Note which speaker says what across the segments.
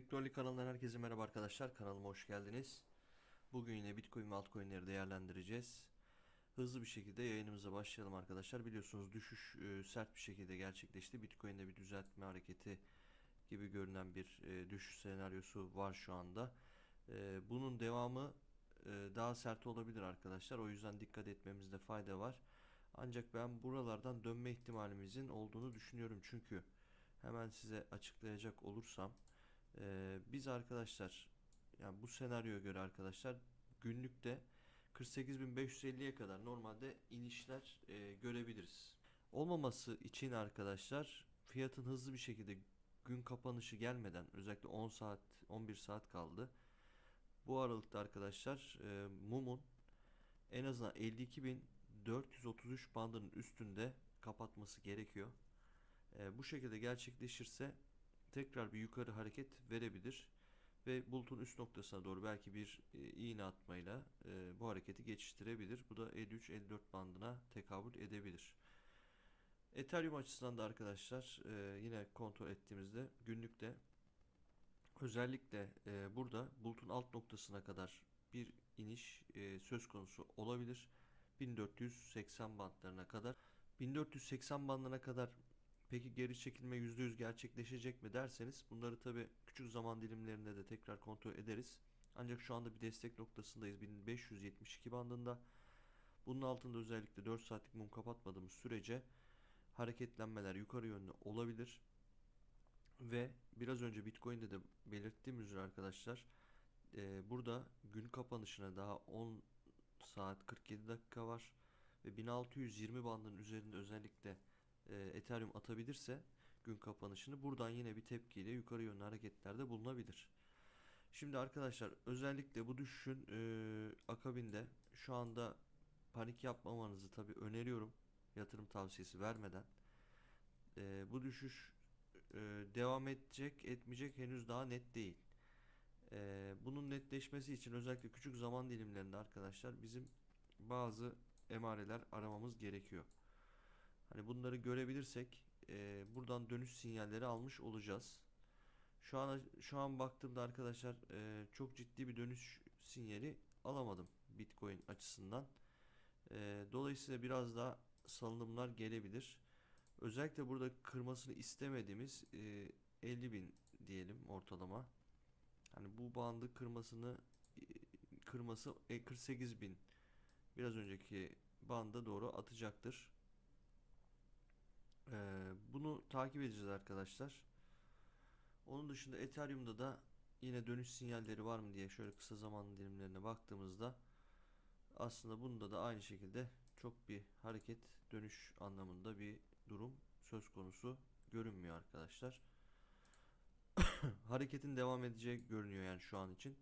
Speaker 1: Kriptoli kanalından herkese merhaba arkadaşlar. Kanalıma hoş geldiniz. Bugün yine Bitcoin ve altcoin'leri değerlendireceğiz. Hızlı bir şekilde yayınımıza başlayalım arkadaşlar. Biliyorsunuz düşüş e, sert bir şekilde gerçekleşti. Bitcoin'de bir düzeltme hareketi gibi görünen bir e, düşüş senaryosu var şu anda. E, bunun devamı daha sert olabilir arkadaşlar. O yüzden dikkat etmemizde fayda var. Ancak ben buralardan dönme ihtimalimizin olduğunu düşünüyorum. Çünkü hemen size açıklayacak olursam ee, biz arkadaşlar yani bu senaryoya göre arkadaşlar günlükte 48.550'ye kadar normalde inişler e, görebiliriz. Olmaması için arkadaşlar fiyatın hızlı bir şekilde gün kapanışı gelmeden özellikle 10 saat 11 saat kaldı. Bu aralıkta arkadaşlar e, mumun en azından 52.433 bandının üstünde kapatması gerekiyor. E, bu şekilde gerçekleşirse tekrar bir yukarı hareket verebilir ve bulutun üst noktasına doğru belki bir e, iğne atmayla e, bu hareketi geçiştirebilir. Bu da 53-54 bandına tekabül edebilir. Ethereum açısından da arkadaşlar e, yine kontrol ettiğimizde günlükte özellikle burada bulutun alt noktasına kadar bir iniş söz konusu olabilir. 1480 bandlarına kadar 1480 bandına kadar Peki geri çekilme %100 gerçekleşecek mi derseniz bunları tabi küçük zaman dilimlerinde de tekrar kontrol ederiz. Ancak şu anda bir destek noktasındayız 1572 bandında. Bunun altında özellikle 4 saatlik mum kapatmadığımız sürece hareketlenmeler yukarı yönlü olabilir. Ve biraz önce Bitcoin'de de belirttiğim üzere arkadaşlar e, burada gün kapanışına daha 10 saat 47 dakika var ve 1620 bandının üzerinde özellikle e, Ethereum atabilirse gün kapanışını buradan yine bir tepkiyle yukarı yönlü hareketlerde bulunabilir. Şimdi arkadaşlar özellikle bu düşüşün e, akabinde şu anda panik yapmamanızı tabi öneriyorum yatırım tavsiyesi vermeden. E, bu düşüş e, devam edecek etmeyecek henüz daha net değil. E, bunun netleşmesi için özellikle küçük zaman dilimlerinde arkadaşlar bizim bazı emareler aramamız gerekiyor. Hani bunları görebilirsek e, buradan dönüş sinyalleri almış olacağız. Şu an şu an baktığımda arkadaşlar e, çok ciddi bir dönüş sinyali alamadım Bitcoin açısından. E, dolayısıyla biraz daha salınımlar gelebilir. Özellikle burada kırmasını istemediğimiz e, 50 bin diyelim ortalama. Hani bu bandı kırmasını e, kırması e, 48 bin biraz önceki banda doğru atacaktır. Ee, bunu takip edeceğiz arkadaşlar. Onun dışında Ethereum'da da yine dönüş sinyalleri var mı diye şöyle kısa zaman dilimlerine baktığımızda aslında bunda da aynı şekilde çok bir hareket dönüş anlamında bir durum söz konusu görünmüyor arkadaşlar. Hareketin devam edeceği görünüyor yani şu an için.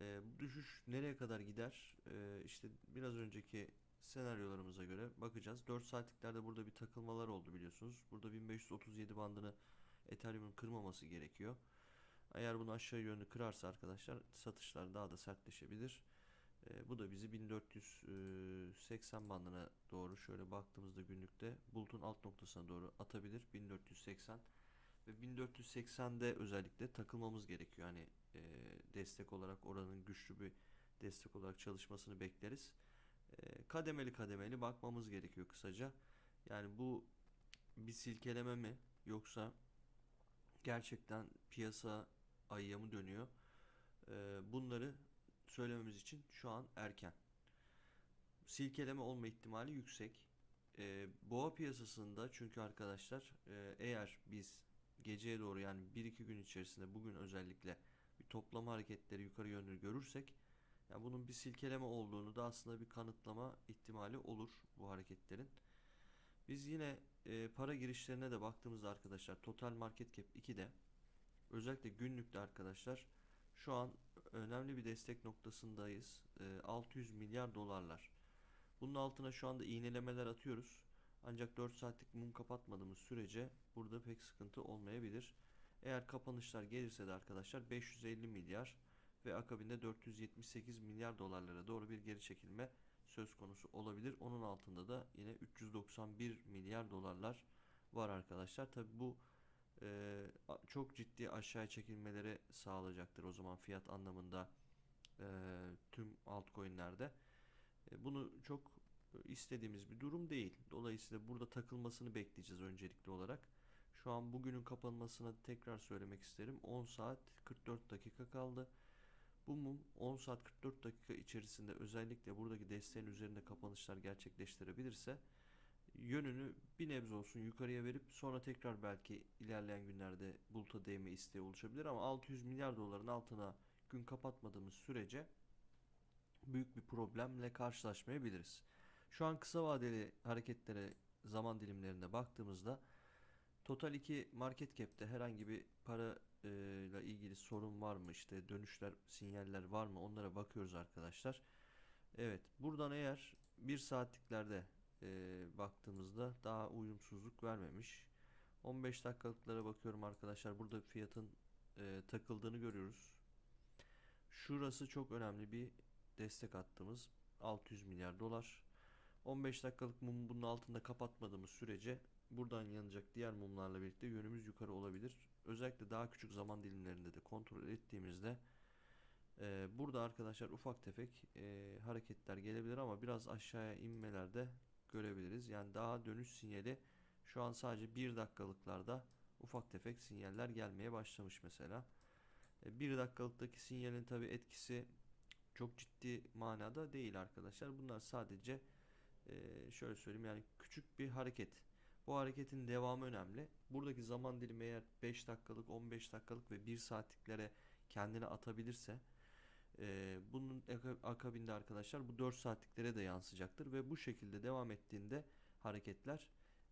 Speaker 1: Ee, bu düşüş nereye kadar gider? Ee, işte biraz önceki senaryolarımıza göre bakacağız. 4 saatliklerde burada bir takılmalar oldu biliyorsunuz. Burada 1537 bandını Ethereum'un kırmaması gerekiyor. Eğer bunu aşağı yönlü kırarsa arkadaşlar satışlar daha da sertleşebilir. E, bu da bizi 1480 bandına doğru şöyle baktığımızda günlükte bulutun alt noktasına doğru atabilir. 1480 ve 1480'de özellikle takılmamız gerekiyor. Hani e, destek olarak oranın güçlü bir destek olarak çalışmasını bekleriz. Ee, kademeli kademeli bakmamız gerekiyor kısaca. Yani bu bir silkeleme mi yoksa gerçekten piyasa ayıya mı dönüyor? Ee, bunları söylememiz için şu an erken. Silkeleme olma ihtimali yüksek. Ee, boğa piyasasında çünkü arkadaşlar e, eğer biz geceye doğru yani 1-2 gün içerisinde bugün özellikle bir toplama hareketleri yukarı yönlü görürsek yani bunun bir silkeleme olduğunu da aslında bir kanıtlama ihtimali olur bu hareketlerin. Biz yine e, para girişlerine de baktığımızda arkadaşlar total market cap 2'de özellikle günlükte arkadaşlar şu an önemli bir destek noktasındayız. E, 600 milyar dolarlar. Bunun altına şu anda iğnelemeler atıyoruz. Ancak 4 saatlik mum kapatmadığımız sürece burada pek sıkıntı olmayabilir. Eğer kapanışlar gelirse de arkadaşlar 550 milyar ve akabinde 478 milyar dolarlara doğru bir geri çekilme söz konusu olabilir. Onun altında da yine 391 milyar dolarlar var arkadaşlar. Tabi bu e, çok ciddi aşağıya çekilmeleri sağlayacaktır o zaman fiyat anlamında e, tüm altcoin'lerde. E, bunu çok istediğimiz bir durum değil. Dolayısıyla burada takılmasını bekleyeceğiz öncelikli olarak. Şu an bugünün kapanmasına tekrar söylemek isterim. 10 saat 44 dakika kaldı. Bu mum 10 saat 44 dakika içerisinde özellikle buradaki desteğin üzerinde kapanışlar gerçekleştirebilirse yönünü bir nebze olsun yukarıya verip sonra tekrar belki ilerleyen günlerde buluta değme isteği oluşabilir ama 600 milyar doların altına gün kapatmadığımız sürece büyük bir problemle karşılaşmayabiliriz. Şu an kısa vadeli hareketlere zaman dilimlerine baktığımızda Total 2 market cap'te herhangi bir para ile ilgili sorun var mı işte dönüşler sinyaller var mı onlara bakıyoruz arkadaşlar. Evet buradan eğer bir saatliklerde e, baktığımızda daha uyumsuzluk vermemiş. 15 dakikalıklara bakıyorum arkadaşlar burada fiyatın e, takıldığını görüyoruz. Şurası çok önemli bir destek attığımız 600 milyar dolar. 15 dakikalık mum bunun altında kapatmadığımız sürece buradan yanacak diğer mumlarla birlikte yönümüz yukarı olabilir. Özellikle daha küçük zaman dilimlerinde de kontrol ettiğimizde e, burada arkadaşlar ufak tefek e, hareketler gelebilir ama biraz aşağıya inmelerde görebiliriz. Yani daha dönüş sinyali şu an sadece 1 dakikalıklarda ufak tefek sinyaller gelmeye başlamış mesela. 1 dakikalıktaki sinyalin tabi etkisi çok ciddi manada değil arkadaşlar. Bunlar sadece e, şöyle söyleyeyim yani küçük bir hareket. Bu hareketin devamı önemli. Buradaki zaman dilimi eğer 5 dakikalık, 15 dakikalık ve 1 saatliklere kendini atabilirse e, bunun aka- akabinde arkadaşlar bu 4 saatliklere de yansıyacaktır ve bu şekilde devam ettiğinde hareketler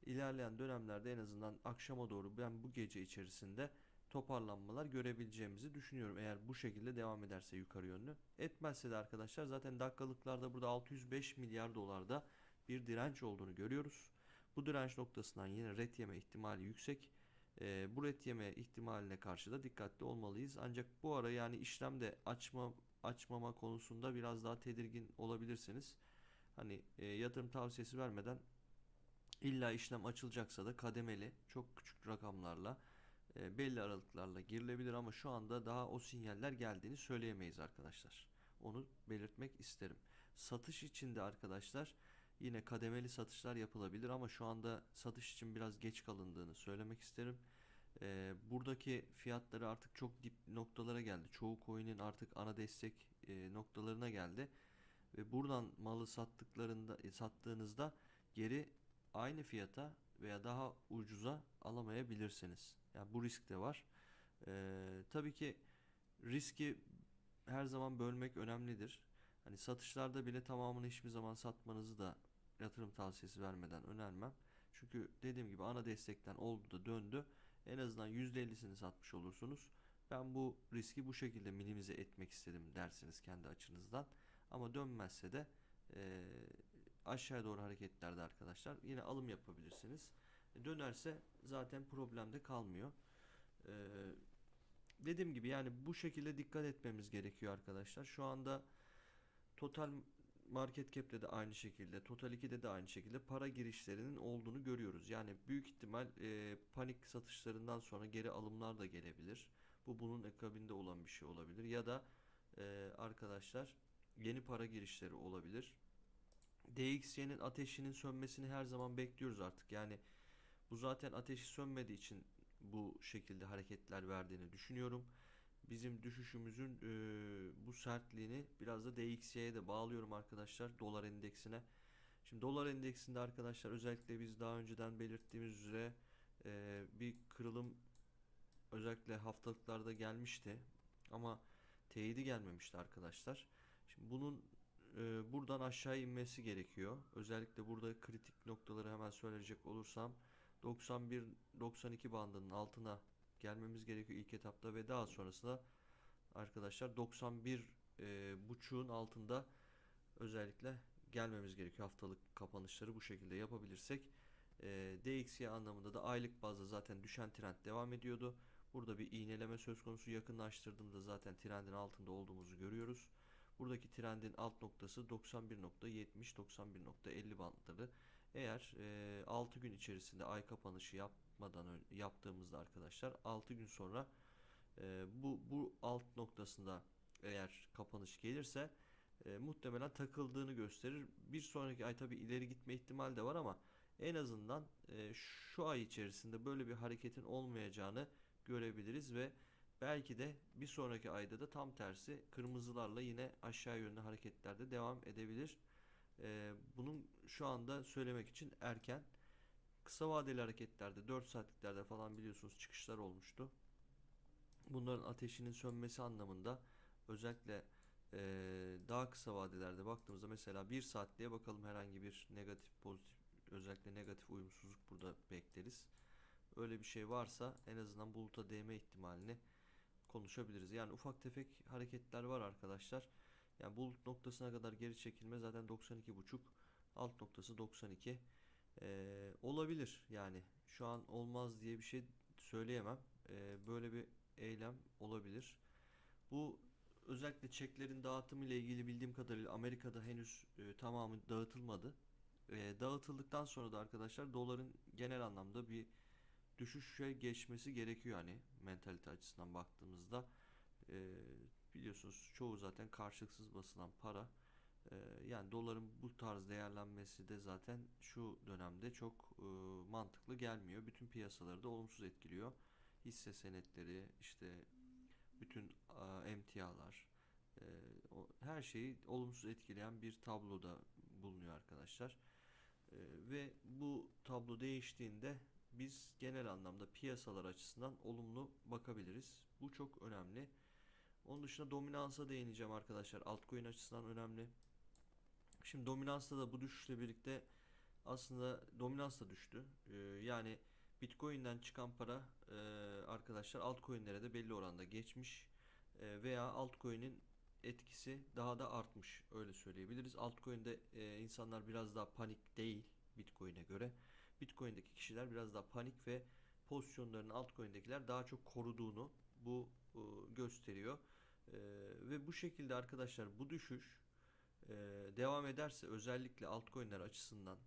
Speaker 1: ilerleyen dönemlerde en azından akşama doğru ben bu gece içerisinde toparlanmalar görebileceğimizi düşünüyorum. Eğer bu şekilde devam ederse yukarı yönlü. Etmezse de arkadaşlar zaten dakikalıklarda burada 605 milyar dolarda bir direnç olduğunu görüyoruz. Bu direnç noktasından yine ret yeme ihtimali yüksek. Ee, bu ret yeme ihtimaline karşı da dikkatli olmalıyız. Ancak bu ara yani işlemde açma açmama konusunda biraz daha tedirgin olabilirsiniz. Hani e, yatırım tavsiyesi vermeden illa işlem açılacaksa da kademeli çok küçük rakamlarla e, belli aralıklarla girilebilir ama şu anda daha o sinyaller geldiğini söyleyemeyiz arkadaşlar. Onu belirtmek isterim. Satış için de arkadaşlar yine kademeli satışlar yapılabilir ama şu anda satış için biraz geç kalındığını söylemek isterim. E, buradaki fiyatları artık çok dip noktalara geldi. Çoğu coin'in artık ana destek e, noktalarına geldi. Ve buradan malı sattıklarında e, sattığınızda geri aynı fiyata veya daha ucuza alamayabilirsiniz. Yani bu risk de var. Ee, tabii ki riski her zaman bölmek önemlidir. Hani satışlarda bile tamamını hiçbir zaman satmanızı da yatırım tavsiyesi vermeden önermem. Çünkü dediğim gibi ana destekten oldu da döndü. En azından %50'sini satmış olursunuz. Ben bu riski bu şekilde minimize etmek istedim dersiniz kendi açınızdan. Ama dönmezse de e, aşağı doğru hareketlerde arkadaşlar yine alım yapabilirsiniz. E, Dönerse zaten problemde kalmıyor. Ee, dediğim gibi yani bu şekilde dikkat etmemiz gerekiyor arkadaşlar. Şu anda total market cap'te de aynı şekilde, total 2'de de aynı şekilde para girişlerinin olduğunu görüyoruz. Yani büyük ihtimal e, panik satışlarından sonra geri alımlar da gelebilir. Bu bunun akabinde olan bir şey olabilir ya da e, arkadaşlar yeni para girişleri olabilir. DXY'nin ateşinin sönmesini her zaman bekliyoruz artık. Yani bu zaten ateşi sönmediği için bu şekilde hareketler verdiğini düşünüyorum. Bizim düşüşümüzün e, bu sertliğini biraz da DXY'ye de bağlıyorum arkadaşlar dolar endeksine. Şimdi dolar endeksinde arkadaşlar özellikle biz daha önceden belirttiğimiz üzere e, bir kırılım özellikle haftalıklarda gelmişti. Ama teyidi gelmemişti arkadaşlar. Şimdi bunun e, buradan aşağı inmesi gerekiyor. Özellikle burada kritik noktaları hemen söyleyecek olursam 91-92 bandının altına gelmemiz gerekiyor ilk etapta ve daha sonrasında arkadaşlar 91 e, buçuğun altında özellikle gelmemiz gerekiyor. Haftalık kapanışları bu şekilde yapabilirsek e, DXY anlamında da aylık bazda zaten düşen trend devam ediyordu. Burada bir iğneleme söz konusu yakınlaştırdığımda zaten trendin altında olduğumuzu görüyoruz. Buradaki trendin alt noktası 91.70-91.50 bandları. Eğer e, 6 gün içerisinde ay kapanışı yapmadan yaptığımızda arkadaşlar 6 gün sonra e, bu bu alt noktasında eğer kapanış gelirse e, muhtemelen takıldığını gösterir. Bir sonraki ay tabii ileri gitme ihtimali de var ama en azından e, şu ay içerisinde böyle bir hareketin olmayacağını görebiliriz ve belki de bir sonraki ayda da tam tersi kırmızılarla yine aşağı yönlü hareketlerde devam edebilir. E, bunun şu anda söylemek için erken. Kısa vadeli hareketlerde 4 saatliklerde falan biliyorsunuz çıkışlar olmuştu. Bunların ateşinin sönmesi anlamında özellikle e, daha kısa vadelerde baktığımızda mesela 1 saatliğe bakalım herhangi bir negatif pozitif özellikle negatif uyumsuzluk burada bekleriz. Öyle bir şey varsa en azından buluta değme ihtimalini konuşabiliriz. Yani ufak tefek hareketler var arkadaşlar. Yani bulut noktasına kadar geri çekilme zaten 92.5 alt noktası 92 Ee, olabilir yani şu an olmaz diye bir şey söyleyemem. Ee, böyle bir eylem olabilir. Bu özellikle çeklerin dağıtımı ile ilgili bildiğim kadarıyla Amerika'da henüz e, tamamı dağıtılmadı. E, dağıtıldıktan sonra da arkadaşlar doların genel anlamda bir düşüşe geçmesi gerekiyor hani mentalite açısından baktığımızda. E, biliyorsunuz çoğu zaten karşılıksız basılan para. E, yani doların bu tarz değerlenmesi de zaten şu dönemde çok e, mantıklı gelmiyor. Bütün piyasaları da olumsuz etkiliyor. Hisse senetleri işte bütün emtialar e, o, her şeyi olumsuz etkileyen bir tabloda bulunuyor arkadaşlar. E, ve bu tablo değiştiğinde biz genel anlamda piyasalar açısından olumlu bakabiliriz. Bu çok önemli. Onun dışında dominansa değineceğim arkadaşlar. Altcoin açısından önemli. Şimdi dominansta da bu düşüşle birlikte aslında dominans da düştü. E, yani Bitcoin'den çıkan para e, arkadaşlar altcoin'lere de belli oranda geçmiş E, veya altcoin'in etkisi daha da artmış öyle söyleyebiliriz. Altcoin'de e, insanlar biraz daha panik değil Bitcoin'e göre. Bitcoin'deki kişiler biraz daha panik ve pozisyonlarını altcoin'dekiler daha çok koruduğunu bu e, gösteriyor. E, ve bu şekilde arkadaşlar bu düşüş e, devam ederse özellikle altcoin'ler açısından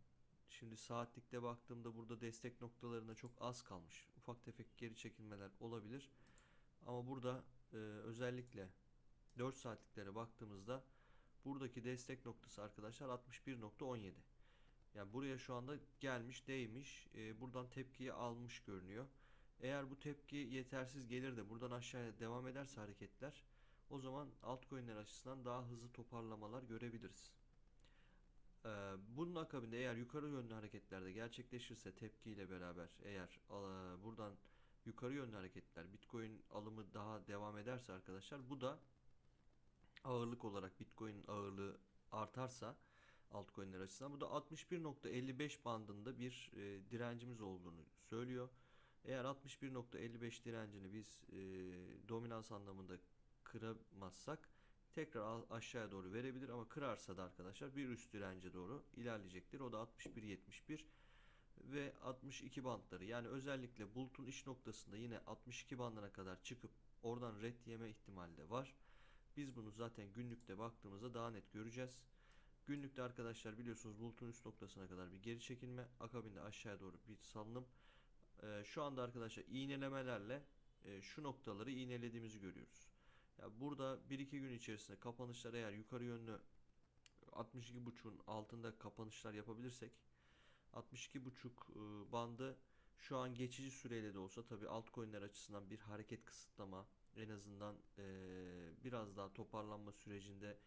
Speaker 1: Şimdi saatlikte baktığımda burada destek noktalarına çok az kalmış. Ufak tefek geri çekilmeler olabilir. Ama burada e, özellikle 4 saatliklere baktığımızda buradaki destek noktası arkadaşlar 61.17. Yani buraya şu anda gelmiş, değmiş. E, buradan tepkiyi almış görünüyor. Eğer bu tepki yetersiz gelir de buradan aşağıya devam ederse hareketler o zaman altcoin'ler açısından daha hızlı toparlamalar görebiliriz. Ee, bunun akabinde eğer yukarı yönlü hareketlerde gerçekleşirse tepkiyle beraber eğer a, buradan yukarı yönlü hareketler Bitcoin alımı daha devam ederse arkadaşlar bu da ağırlık olarak Bitcoin ağırlığı artarsa altcoin'ler açısından bu da 61.55 bandında bir e, direncimiz olduğunu söylüyor. Eğer 61.55 direncini biz e, dominans anlamında kıramazsak tekrar aşağıya doğru verebilir ama kırarsa da arkadaşlar bir üst dirence doğru ilerleyecektir. O da 61.71 ve 62 bantları yani özellikle bulutun iç noktasında yine 62 bandına kadar çıkıp oradan red yeme ihtimali de var. Biz bunu zaten günlükte baktığımızda daha net göreceğiz. Günlükte arkadaşlar biliyorsunuz bulutun üst noktasına kadar bir geri çekilme akabinde aşağıya doğru bir salınım. Ee, şu anda arkadaşlar iğnelemelerle e, şu noktaları iğnelediğimizi görüyoruz. Ya burada 1-2 gün içerisinde kapanışlar eğer yukarı yönlü 62.5'un altında kapanışlar yapabilirsek 62.5 e, bandı şu an geçici süreyle de olsa tabi altcoin'ler açısından bir hareket kısıtlama en azından e, biraz daha toparlanma sürecinde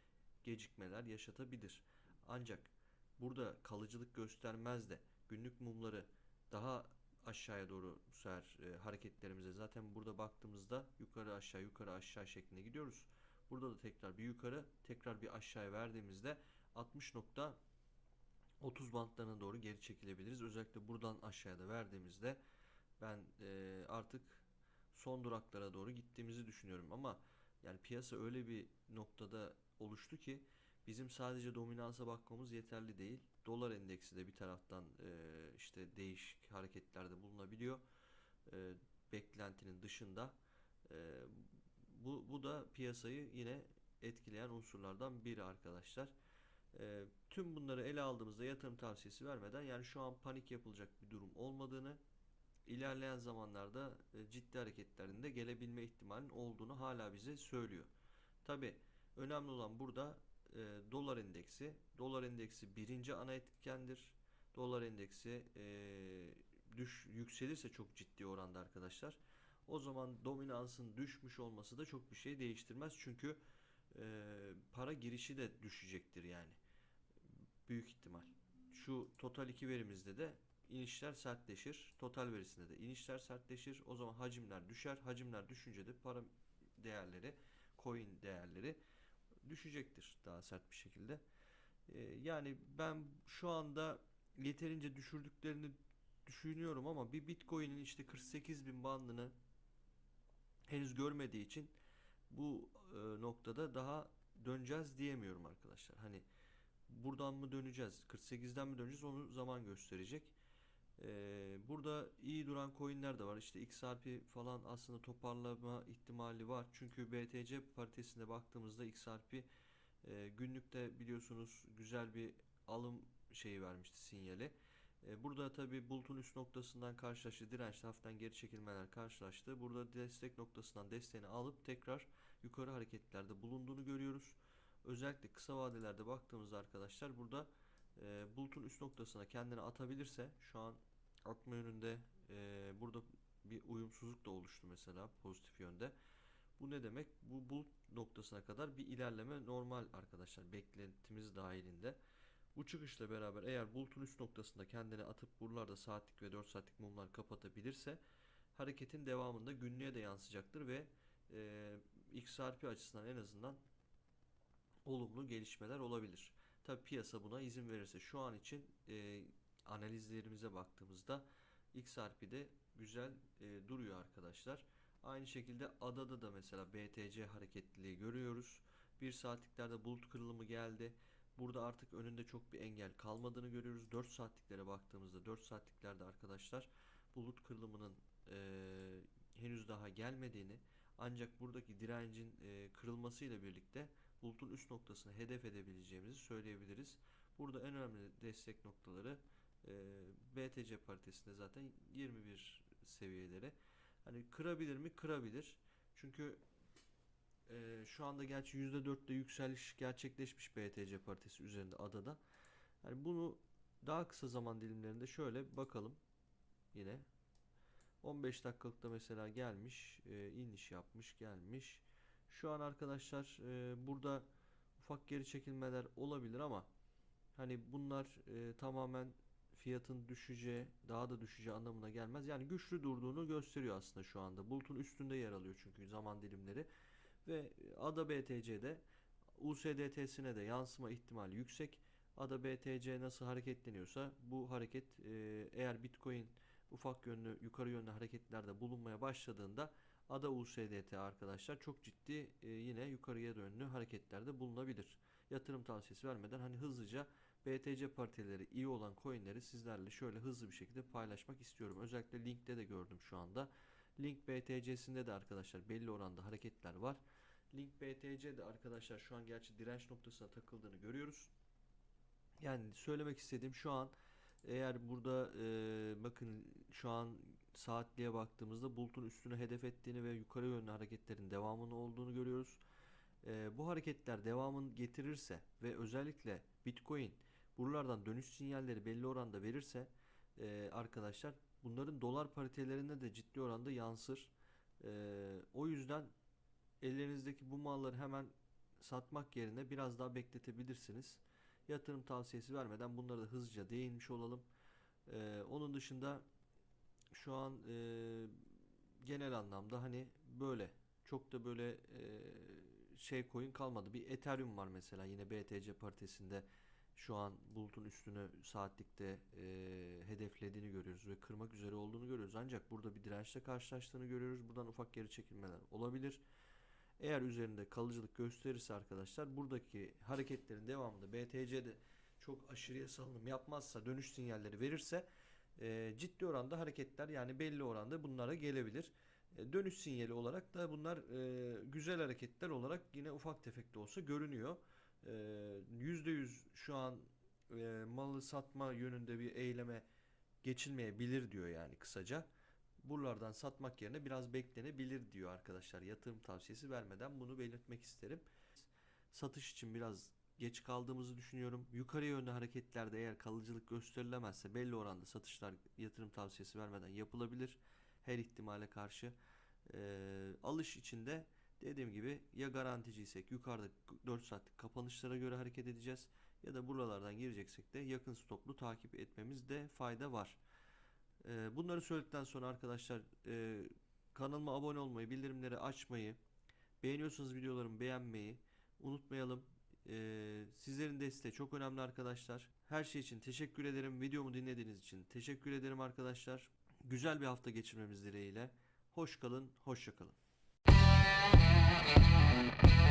Speaker 1: gecikmeler yaşatabilir. Ancak burada kalıcılık göstermez de günlük mumları daha aşağıya doğru bu sefer e, hareketlerimize zaten burada baktığımızda yukarı aşağı yukarı aşağı şeklinde gidiyoruz. Burada da tekrar bir yukarı tekrar bir aşağıya verdiğimizde 60.30 bantlarına doğru geri çekilebiliriz. Özellikle buradan aşağıda verdiğimizde ben e, artık son duraklara doğru gittiğimizi düşünüyorum ama yani piyasa öyle bir noktada oluştu ki bizim sadece dominansa bakmamız yeterli değil. Dolar endeksi de bir taraftan e, işte değişik hareketlerde bulunabiliyor. E, beklentinin dışında. E, bu, bu da piyasayı yine etkileyen unsurlardan biri arkadaşlar. E, tüm bunları ele aldığımızda yatırım tavsiyesi vermeden yani şu an panik yapılacak bir durum olmadığını ilerleyen zamanlarda e, ciddi hareketlerinde gelebilme ihtimalinin olduğunu hala bize söylüyor. Tabi önemli olan burada e, dolar endeksi. Dolar endeksi birinci ana etkendir. Dolar endeksi e, düş yükselirse çok ciddi oranda arkadaşlar. O zaman dominansın düşmüş olması da çok bir şey değiştirmez. Çünkü e, para girişi de düşecektir yani. Büyük ihtimal. Şu total 2 verimizde de inişler sertleşir. Total verisinde de inişler sertleşir. O zaman hacimler düşer. Hacimler düşünce de para değerleri, coin değerleri düşecektir daha sert bir şekilde. Ee, yani ben şu anda yeterince düşürdüklerini düşünüyorum ama bir Bitcoin'in işte 48 bin bandını henüz görmediği için bu e, noktada daha döneceğiz diyemiyorum arkadaşlar. Hani buradan mı döneceğiz, 48'den mi döneceğiz onu zaman gösterecek. Ee, burada iyi duran coinler de var. İşte XRP falan aslında toparlama ihtimali var. Çünkü BTC paritesine baktığımızda XRP e, günlükte biliyorsunuz güzel bir alım şeyi vermişti sinyali. E, burada tabi bulutun üst noktasından karşılaştı. Dirençli hafiften geri çekilmeler karşılaştı. Burada destek noktasından desteğini alıp tekrar yukarı hareketlerde bulunduğunu görüyoruz. Özellikle kısa vadelerde baktığımızda arkadaşlar burada e, bulutun üst noktasına kendini atabilirse şu an atma yönünde e, burada bir uyumsuzluk da oluştu mesela pozitif yönde. Bu ne demek? Bu bulut noktasına kadar bir ilerleme normal arkadaşlar beklentimiz dahilinde. Bu çıkışla beraber eğer bulutun üst noktasında kendini atıp buralarda saatlik ve 4 saatlik mumlar kapatabilirse hareketin devamında günlüğe de yansıyacaktır ve e, XRP açısından en azından olumlu gelişmeler olabilir. Tabi piyasa buna izin verirse şu an için e, analizlerimize baktığımızda XRP'de güzel e, duruyor arkadaşlar. Aynı şekilde ADA'da da mesela BTC hareketliliği görüyoruz. Bir saatliklerde bulut kırılımı geldi. Burada artık önünde çok bir engel kalmadığını görüyoruz. 4 saatliklere baktığımızda 4 saatliklerde arkadaşlar bulut kırılımının e, henüz daha gelmediğini ancak buradaki direncin e, kırılmasıyla birlikte bulutun üst noktasını hedef edebileceğimizi söyleyebiliriz. Burada en önemli destek noktaları e, BTC paritesinde zaten 21 seviyeleri. Hani kırabilir mi? Kırabilir. Çünkü e, şu anda gerçi %4'te yükseliş gerçekleşmiş BTC paritesi üzerinde adada. Yani bunu daha kısa zaman dilimlerinde şöyle bakalım yine 15 dakikalıkta mesela gelmiş, e, iniş yapmış, gelmiş. Şu an arkadaşlar e, burada ufak geri çekilmeler olabilir ama hani bunlar e, tamamen fiyatın düşeceği, daha da düşeceği anlamına gelmez. Yani güçlü durduğunu gösteriyor aslında şu anda. Bulutun üstünde yer alıyor çünkü zaman dilimleri ve ADA BTC'de USDT'sine de yansıma ihtimali yüksek. ADA BTC nasıl hareketleniyorsa bu hareket e, eğer Bitcoin ufak yönlü yukarı yönlü hareketlerde bulunmaya başladığında ADA USDT arkadaşlar çok ciddi e, yine yukarıya yönlü hareketlerde bulunabilir. Yatırım tavsiyesi vermeden hani hızlıca BTC pariteleri iyi olan coinleri sizlerle şöyle hızlı bir şekilde paylaşmak istiyorum. Özellikle linkte de gördüm şu anda. Link BTC'sinde de arkadaşlar belli oranda hareketler var. Link BTC de arkadaşlar şu an gerçi direnç noktasına takıldığını görüyoruz. Yani söylemek istediğim şu an eğer burada e, bakın şu an saatliğe baktığımızda bulutun üstüne hedef ettiğini ve yukarı yönlü hareketlerin devamını olduğunu görüyoruz. E, bu hareketler devamını getirirse ve özellikle Bitcoin buralardan dönüş sinyalleri belli oranda verirse e, arkadaşlar bunların dolar paritelerine de ciddi oranda yansır. E, o yüzden ellerinizdeki bu malları hemen satmak yerine biraz daha bekletebilirsiniz. Yatırım tavsiyesi vermeden bunlara da hızlıca değinmiş olalım. E, onun dışında şu an e, genel anlamda hani böyle çok da böyle e, şey coin kalmadı. Bir Ethereum var mesela yine BTC paritesinde şu an bulutun üstünü saatlikte e, hedeflediğini görüyoruz ve kırmak üzere olduğunu görüyoruz. Ancak burada bir dirençle karşılaştığını görüyoruz. Buradan ufak geri çekilmeler olabilir. Eğer üzerinde kalıcılık gösterirse arkadaşlar buradaki hareketlerin devamında BTC'de çok aşırıya salınım yapmazsa dönüş sinyalleri verirse e, ciddi oranda hareketler yani belli oranda bunlara gelebilir. E, dönüş sinyali olarak da bunlar e, güzel hareketler olarak yine ufak tefek de olsa görünüyor. Ee, %100 şu an e, malı satma yönünde bir eyleme geçilmeyebilir diyor yani kısaca. Buralardan satmak yerine biraz beklenebilir diyor arkadaşlar. Yatırım tavsiyesi vermeden bunu belirtmek isterim. Satış için biraz geç kaldığımızı düşünüyorum. Yukarı yönlü hareketlerde eğer kalıcılık gösterilemezse belli oranda satışlar yatırım tavsiyesi vermeden yapılabilir. Her ihtimale karşı. Ee, alış içinde dediğim gibi ya garanticiysek yukarıda 4 saatlik kapanışlara göre hareket edeceğiz ya da buralardan gireceksek de yakın stoplu takip etmemizde fayda var. Ee, bunları söyledikten sonra arkadaşlar e, kanalıma abone olmayı, bildirimleri açmayı, beğeniyorsanız videolarımı beğenmeyi unutmayalım. Ee, sizlerin desteği çok önemli arkadaşlar. Her şey için teşekkür ederim. Videomu dinlediğiniz için teşekkür ederim arkadaşlar. Güzel bir hafta geçirmemiz dileğiyle. Hoş kalın, hoşça kalın. Thank you.